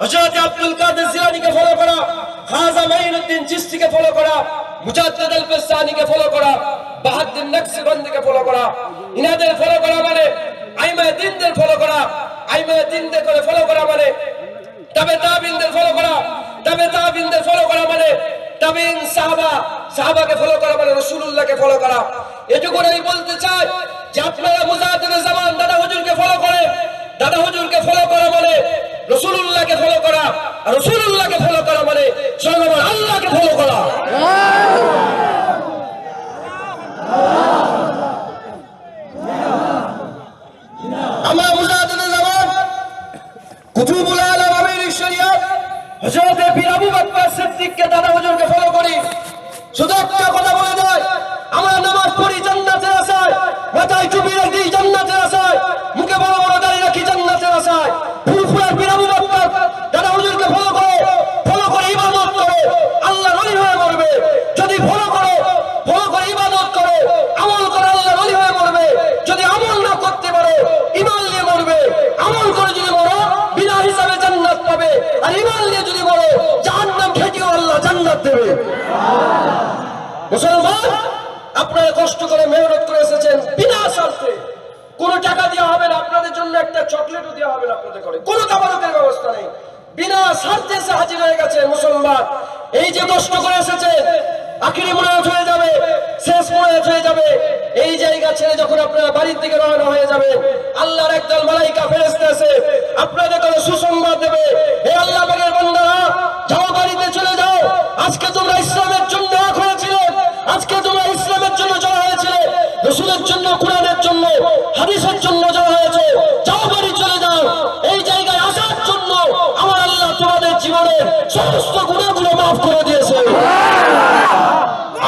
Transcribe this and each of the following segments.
হযরত follow করা follow করা, মুজাদ্দিদ follow মানে মানে করা, তবে ফলো করা ফলো মানে করা। বলতে চাই যে আপনারা মুজাহিদুল জামান দাদা হুজুরকে ফলো করেন দাদা হুজুরকে ফলো করা মানে রাসূলুল্লাহকে ফলো রাসূলুল্লাহকে ফলো করা মানে স্বয়ং আমার আল্লাহকে ফলো করা। আমরা মুজাহিদুল জামান কুতুবুল আলম, আমির শরিয়ত ফলো করি। শুধু একটা কথা বলে যায় আমরা নামাজ পড়ি জান্নাতের আশায় মাথায় টুপি রাখি জান্নাতের আশায় মুখে বড় বড় দাড়ি রাখি জান্নাতের আশায় ফুরফুরার পীর আবু বকর দাদা হুজুরকে ফলো করো ফলো করে ইবাদত করো আল্লাহ ওলি হয়ে মরবে যদি ফলো করো ফলো করে ইবাদত করো আমল করে আল্লাহ ওলি হয়ে মরবে যদি আমল না করতে পারো ইমান নিয়ে মরবে আমল করে যদি মরো বিনা হিসাবে জান্নাত পাবে আর ইমান নিয়ে যদি মরো জাহান্নাম খেটেও আল্লাহ জান্নাত দেবে। মুসলমান, আপনারা কষ্ট করে মেহনত করে এসেছেন, বিনা স্বার্থে কোনো টাকা দেওয়া হবে না, আপনাদের জন্য একটা চকলেটও দেওয়া হবে না আপনাদের করে কোনো তাবারকের ব্যবস্থা নেই। বিনা স্বার্থে এসে হাজির হয়ে গেছে মুসলমান। এই যে কষ্ট করে এসেছে, আখিরি মোনাজাত হয়ে যাবে, শেষ মোনাজাত হয়ে যাবে। এই জায়গা ছেড়ে যখন আপনারা বাড়ির দিকে রওনা হয়ে যাবে আল্লাহর একদল মালাইকা ফেরেশতা আছে আজকে তোমরা ইসলামের জন্য এক হয়েছিলে। আজকে তোমরা ইসলামের জন্য জড়ো হয়েছিলে, রসুলের জন্য, কোরআনের জন্য, হাদিসের জন্য জড়ো হয়েছে, যাও বাড়ি চলে যাও। এই জায়গায় আসার জন্য আমার আল্লাহ তোমাদের জীবনের সমস্ত গুণাগুলো মাফ করে দিয়েছে।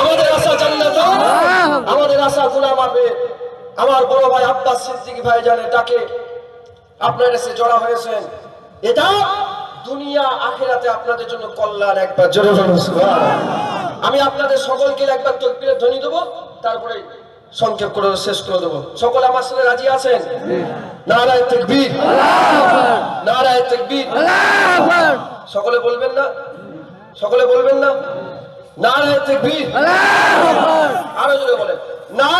আমাদের আশা জান্নাত আমাদের আশা গুনাহ মাফে। আমার বড় ভাই আব্বাস সিদ্দিক ভাই জানে তাকে আপনার এসে জড়া হয়েছেন। এটা দুনিয়া, আখেরাতে আপনাদের জন্য কল্যাণ একবার জোরে আমি আপনাদের সকলকে একবার তকবীরের ধ্বনি দেবো, তারপরে সংক্ষেপ করে শেষ করে দেবো। সকলে আমার সাথে রাজি আছেন? নারায় তাকবীর। নারায় তাকবীর। সকলে বলবেন না? সকলে বলবেন না? নারায় তাকবীর। আরও জোরে বলেন। নারায়